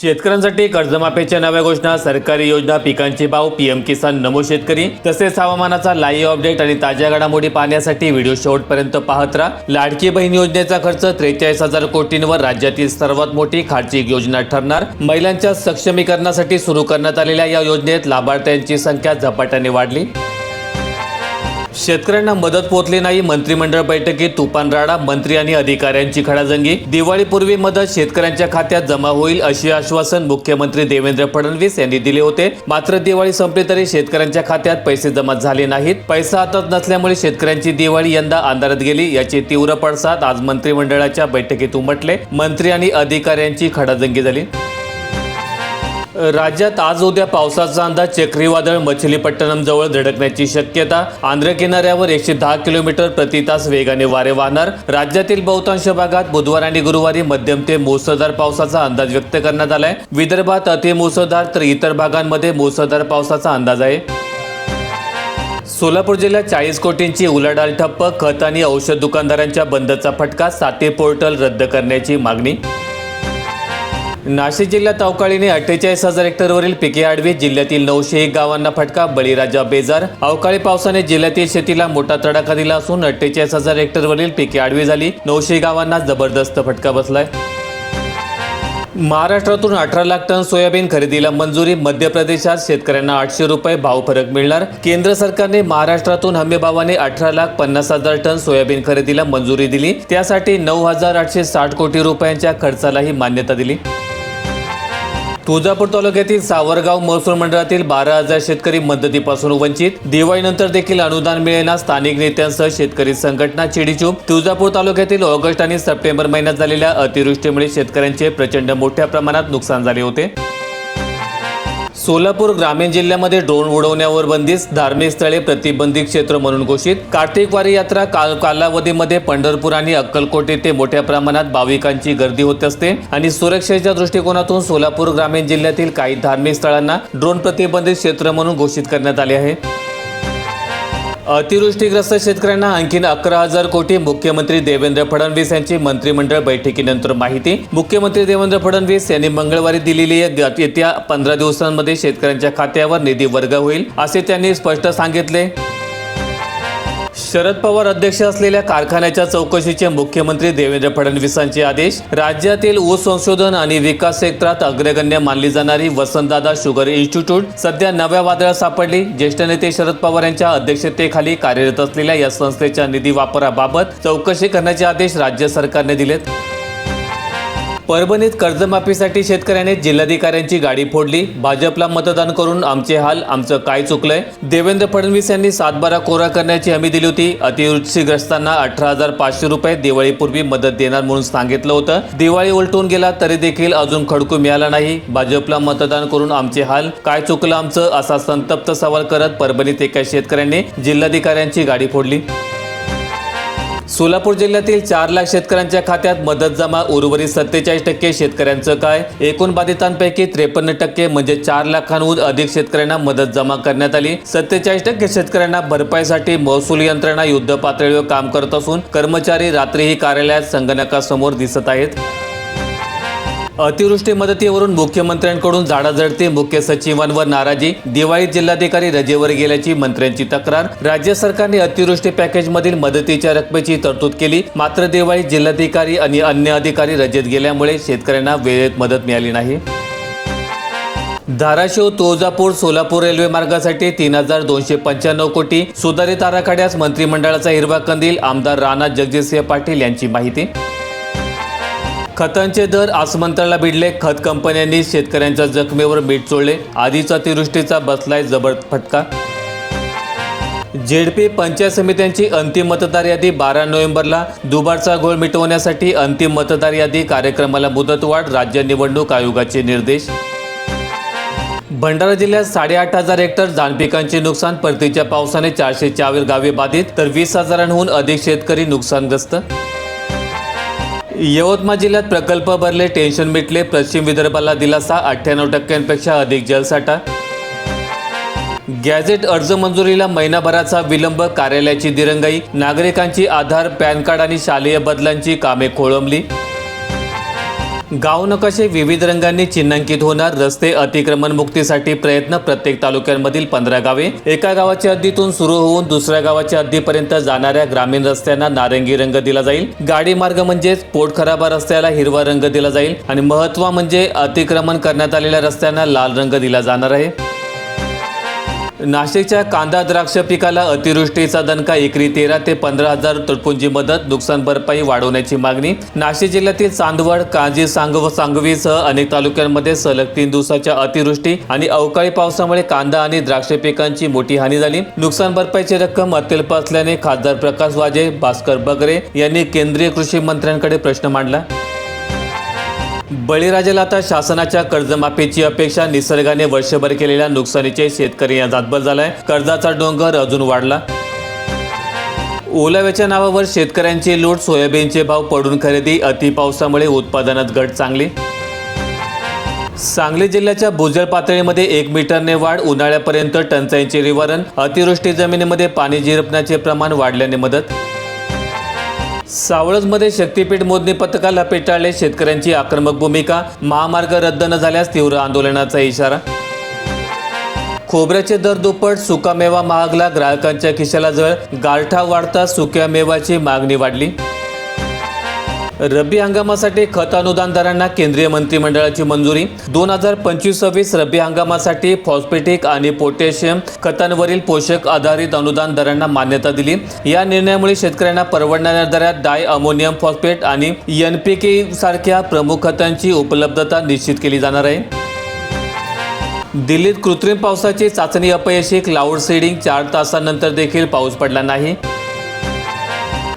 शेतकऱ्यांसाठी कर्जमाफीच्या नव्या घोषणा सरकारी योजना पिकांचे भाव पीएम किसान नमो शेतकरी. तसेच हवामानाचा लाईव्ह अपडेट आणि ताज्या घडामोडी पाहण्यासाठी व्हिडिओ शेवटपर्यंत पाहत राहा. लाडकी बहीण योजनेचा खर्च त्रेचाळीस हजार कोटींवर राज्यातील सर्वात मोठी खार्चिक योजना ठरणार. महिलांच्या सक्षमीकरणासाठी सुरू करण्यात आलेल्या या योजनेत लाभार्थ्यांची संख्या झपाट्याने वाढली. शेतकऱ्यांना मदत पोहोचली नाही. मंत्रिमंडळ बैठकीत तुफान राडा मंत्री आणि अधिकाऱ्यांची खडाजंगी. दिवाळीपूर्वी मदत शेतकऱ्यांच्या खात्यात जमा होईल अशी आश्वासन मुख्यमंत्री देवेंद्र फडणवीस यांनी दिले होते. मात्र दिवाळी संपली तरी शेतकऱ्यांच्या खात्यात पैसे जमा झाले नाहीत. पैसा हातात नसल्यामुळे शेतकऱ्यांची दिवाळी यंदा अंधारात गेली. याचे तीव्र पडसाद आज मंत्रिमंडळाच्या बैठकीत उमटले. मंत्री आणि अधिकाऱ्यांची खडाजंगी झाली. राज्यात आज उद्या पावसाचा अंदाज चक्रीवादळ मछलीपट्टणम जवळ धडकण्याची शक्यता आंध्र किनाऱ्यावर एकशे दहा किलोमीटर प्रति तास वेगाने वारे वाहणार. राज्यातील बहुतांश भागात बुधवार आणि गुरुवारी मध्यम ते मुसळधार पावसाचा अंदाज व्यक्त करण्यात आलाय. विदर्भात अतिमुसळधार तर इतर भागांमध्ये मुसळधार पावसाचा अंदाज आहे. सोलापूर जिल्ह्यात चाळीस कोटींची उलाढाल ठप्प खत आणि औषध दुकानदारांच्या बंदचा फटका साते पोर्टल रद्द करण्याची मागणी नाशिक जिल्ह्यात अवकाळीने अठ्ठेचाळीस हजार हेक्टरवरील पिके आडवी जिल्ह्यातील नऊशे एक गावांना फटका बळीराजा बेजार. अवकाळी पावसाने जिल्ह्यातील शेतीला मोठा तडाखा दिला असून अठ्ठेचाळीस हजार हेक्टरवरील पिके आडवी झाली. नऊशे गावांना जबरदस्त फटका बसलाय. महाराष्ट्रातून अठरा लाख टन सोयाबीन खरेदीला मंजुरी मध्य प्रदेशात शेतकऱ्यांना आठशे रुपये भाव फरक मिळणार. केंद्र सरकारने महाराष्ट्रातून हमीभावाने अठरा लाख पन्नास हजार टन सोयाबीन खरेदीला मंजुरी दिली. त्यासाठी नऊ हजार आठशे साठ कोटी रुपयांच्या खर्चालाही मान्यता दिली. तुळजापूर तालुक्यातील सावरगाव महसूल मंडळातील बारा हजार शेतकरी मदतीपासून वंचित. दिवाळीनंतर देखील अनुदान मिळेना स्थानिक नेत्यांसह शेतकरी संघटना चिडीचूप. तुळजापूर तालुक्यातील ऑगस्ट आणि सप्टेंबर महिन्यात झालेल्या अतिवृष्टीमुळे शेतकऱ्यांचे प्रचंड मोठ्या प्रमाणात नुकसान झाले होते. सोलापूर ग्रामीण जिल्ह्यामध्ये ड्रोन उडवण्यावर बंदिस्त धार्मिक स्थळे प्रतिबंधित क्षेत्र म्हणून घोषित. कार्तिकवारी यात्रा काल कालावधीमध्ये पंढरपूर आणि अक्कलकोट येथे मोठ्या प्रमाणात भाविकांची गर्दी होत असते आणि सुरक्षेच्या दृष्टिकोनातून सोलापूर ग्रामीण जिल्ह्यातील काही धार्मिक स्थळांना ड्रोन प्रतिबंधित क्षेत्र म्हणून घोषित करण्यात आले आहे. अतिवृष्टीग्रस्त शेतकऱ्यांना आणखीन अकरा हजार कोटी मुख्यमंत्री देवेंद्र फडणवीस यांची मंत्रिमंडळ बैठकीनंतर माहिती. मुख्यमंत्री देवेंद्र फडणवीस यांनी मंगळवारी दिलेली येत्या पंधरा दिवसांमध्ये शेतकऱ्यांच्या खात्यावर निधी वर्ग होईल असे त्यांनी स्पष्ट सांगितले. शरद पवार अध्यक्ष असलेल्या कारखान्याच्या चौकशीचे मुख्यमंत्री देवेंद्र फडणवीसांचे आदेश. राज्यातील ऊस संशोधन आणि विकास क्षेत्रात अग्रगण्य मानली जाणारी वसंतदादा शुगर इन्स्टिट्यूट सध्या नव्या वादळात सापडली. ज्येष्ठ नेते शरद पवार यांच्या अध्यक्षतेखाली कार्यरत असलेल्या या संस्थेच्या निधी वापराबाबत चौकशी करण्याचे आदेश राज्य सरकारने दिलेत. परभणीत कर्जमाफीसाठी शेतकऱ्याने जिल्हाधिकाऱ्यांची गाडी फोडली. भाजपला मतदान करून आमचे हाल आमचं काय चुकलंय? देवेंद्र फडणवीस यांनी सातबारा कोरा करण्याची हमी दिली होती. अतिवृष्टीग्रस्तांना अठरा हजार पाचशे रुपये दिवाळीपूर्वी मदत देणार म्हणून सांगितलं होतं. दिवाळी उलटून गेला तरी देखील अजून खडकू मिळाला नाही. भाजपला मतदान करून आमचे हाल काय चुकलं आमचं असा संतप्त सवाल करत परभणीत एका शेतकऱ्याने जिल्हाधिकाऱ्यांची गाडी फोडली. सोलापूर जिल्ह्यातील चार लाख शेतकऱ्यांच्या खात्यात मदत जमा उर्वरित सत्तेचाळीस टक्के शेतकऱ्यांचं काय? एकूण बाधितांपैकी त्रेपन्न टक्के म्हणजे चार लाखांहून अधिक शेतकऱ्यांना मदत जमा करण्यात आली. सत्तेचाळीस टक्के शेतकऱ्यांना भरपाईसाठी महसूल यंत्रणा युद्ध पातळीवर काम करत असून कर्मचारी रात्रीही कार्यालयात संगणकासमोर दिसत आहेत. अतिवृष्टी मदतीवरून मुख्यमंत्र्यांकडून झाडाझडते मुख्य सचिवांवर नाराजी. दिवाळीत जिल्हाधिकारी रजेवर गेल्याची मंत्र्यांची तक्रार. राज्य सरकारने अतिवृष्टी पॅकेजमधील मदतीच्या रकमेची तरतूद केली. मात्र दिवाळीत जिल्हाधिकारी आणि अन्य अधिकारी रजेत गेल्यामुळे शेतकऱ्यांना वेळेत मदत मिळाली नाही. धाराशिव तुळजापूर सोलापूर रेल्वे मार्गासाठी तीन हजार दोनशे पंच्याण्णव कोटी. सुधारित आराखड्यास मंत्रिमंडळाचा हिरवा कंदील. आमदार राणा जगजितसिंह पाटील यांची माहिती. खतांचे दर आसमंताला भिडले. खत कंपन्यांनी शेतकऱ्यांच्या जखमेवर मीठ चोळले. आधीच अतिवृष्टीचा बसलाय जबर फटका. जेडपी पंचायत समित्यांची अंतिम मतदार यादी बारा नोव्हेंबरला. दुबारचा घोळ मिटवण्यासाठी अंतिम मतदार यादी कार्यक्रमाला मुदतवाढ राज्य निवडणूक आयोगाचे निर्देश. भंडारा जिल्ह्यात साडेआठ हजार हेक्टर धानपिकांचे नुकसान परतीच्या पावसाने चारशे चावीर गावे बाधित तर वीस हजारांहून अधिक शेतकरी नुकसानग्रस्त. यवतमाळ जिल्ह्यात प्रकल्प भरले टेन्शन मिटले पश्चिम विदर्भाला दिलासा अठ्ठ्याण्णव टक्क्यांपेक्षा अधिक जलसाठा. गॅझेट अर्ज मंजुरीला महिनाभराचा विलंब कार्यालयाची दिरंगाई नागरिकांची आधार पॅन कार्ड आणि शालेय बदलांची कामे खोळंबली. गाव नकाशे विविध रंगांनी चिन्हांकित होणार रस्ते अतिक्रमण मुक्तीसाठी प्रयत्न प्रत्येक तालुक्यांमधील पंधरा गावे. एका गावाच्या हद्दीतून सुरू होऊन दुसऱ्या गावाच्या हद्दीपर्यंत जाणाऱ्या ग्रामीण रस्त्यांना नारंगी रंग दिला जाईल. गाडी मार्ग म्हणजेच पोटखराबा रस्त्याला हिरवा रंग दिला जाईल आणि महत्त्व म्हणजे अतिक्रमण करण्यात आलेल्या रस्त्यांना लाल रंग दिला जाणार आहे. नाशिकच्या कांदा द्राक्ष पिकाला अतिवृष्टीचा दणका एकरी तेरा ते पंधरा हजार तुटपुंजी मदत नुकसान भरपाई वाढवण्याची मागणी. नाशिक जिल्ह्यातील चांदवड कांजी सांगव सांगवीसह अनेक तालुक्यांमध्ये सलग तीन दिवसाच्या अतिवृष्टी आणि अवकाळी पावसामुळे कांदा आणि द्राक्ष पिकांची मोठी हानी झाली. नुकसान भरपाईची रक्कम अत्यल्प असल्याने खासदार प्रकाश वाजे भास्कर बगरे यांनी केंद्रीय कृषी मंत्र्यांकडे प्रश्न मांडला. बळीराजाला आता शासनाच्या कर्जमाफीची अपेक्षा निसर्गाने वर्षभर केलेल्या नुकसानीचे शेतकरी या जातबल झालाय. कर्जाचा डोंगर अजून वाढला. ओलाव्याच्या नावावर शेतकऱ्यांची लूट सोयाबीनचे भाव पडून खरेदी अतिपावसामुळे उत्पादनात घट चांगली. सांगली जिल्ह्याच्या भूजल पातळीमध्ये एक मीटरने वाढ उन्हाळ्यापर्यंत टंचाईचे निवारण अतिवृष्टी जमिनीमध्ये पाणी जिरपण्याचे प्रमाण वाढल्याने मदत. सावळजमध्ये शक्तीपीठ मोजणी पथकाला पेटाळले शेतकऱ्यांची आक्रमक भूमिका. महामार्ग रद्द न झाल्यास तीव्र आंदोलनाचा इशारा. खोबऱ्याचे दर दुप्पट सुका मेवा महागला ग्राहकांच्या खिशाला जळ. गारठा वाढता सुक्या मेवाची मागणी वाढली. रब्बी हंगामासाठी खत अनुदान दरांना केंद्रीय मंत्रिमंडळाची मंजुरी. दोन हजार पंचवीस सव्वीस रब्बी हंगामासाठी फॉस्फेटिक आणि पोटॅशियम खतांवरील पोषक आधारित अनुदान दरांना मान्यता दिली. या निर्णयामुळे शेतकऱ्यांना परवडणाऱ्या दरात डाय अमोनियम फॉस्फेट आणि एन पी के सारख्या प्रमुख खतांची उपलब्धता निश्चित केली जाणार आहे. दिल्लीत कृत्रिम पावसाची चाचणी अपयशी क्लाउड सीडिंग चार तासानंतर देखील पाऊस पडला नाही.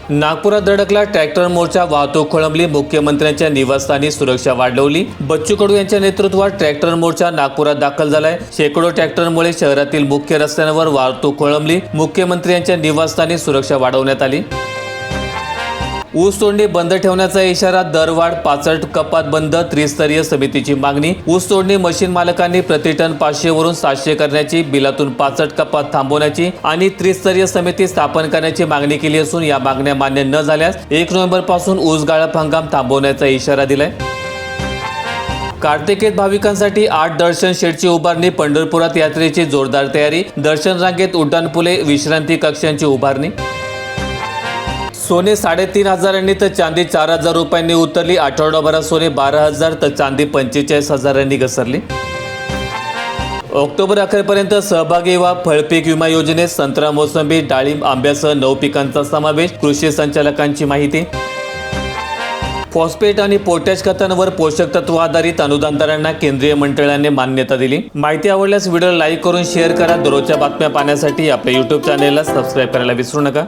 नागपुरात धडकला ट्रॅक्टर मोर्चा वाहतूक खोळंबली मुख्यमंत्र्यांच्या निवासस्थानी सुरक्षा वाढवली. बच्चू कडू यांच्या नेतृत्वात ट्रॅक्टर मोर्चा नागपुरात दाखल झालाय. शेकडो ट्रॅक्टरमुळे शहरातील मुख्य रस्त्यांवर वाहतूक खोळंबली. मुख्यमंत्र्यांच्या निवासस्थानी सुरक्षा वाढवण्यात आली. ऊस तोडणी बंद ठेवण्याचा इशारा दरवाढ पाचट कपात बंद त्रिस्तरीय समितीची मागणी. ऊस तोडणी मशीन मालकांनी प्रतिटन पाचशे वरून सातशे करण्याची बिलातून पाचट कपात थांबवण्याची आणि त्रिस्तरीय समिती स्थापन करण्याची मागणी केली असून या मागण्या मान्य न झाल्यास एक नोव्हेंबरपासून ऊस गाळप हंगाम थांबवण्याचा इशारा दिलाय. कार्तिकेत भाविकांसाठी आठ दर्शन शेडची उभारणी पंढरपुरात यात्रेची जोरदार तयारी दर्शन रांगेत उड्डाणपुले विश्रांती कक्षांची उभारणी. सोने साडेतीन हजारांनी तर चांदी चार हजार रुपयांनी उतरली. आठवडाभरात सोने बारा हजार तर चांदी पंचेचाळीस हजारांनी घसरली. ऑक्टोबर अखेरपर्यंत सहभागी व्हा. फळपीक विमा योजनेत संत्रा मोसंबी डाळिंब आंब्यासह नऊ पिकांचा समावेश. कृषी संचालकांची माहिती. फॉस्फेट आणि पोटॅश खतांवर पोषक तत्व आधारित अनुदान दरांना केंद्रीय मंडळाने मान्यता दिली. माहिती आवडल्यास व्हिडिओ लाईक करून शेअर करा. दररोजच्या बातम्या पाहण्यासाठी आपल्या युट्यूब चॅनेलला सबस्क्राईब करायला विसरू नका.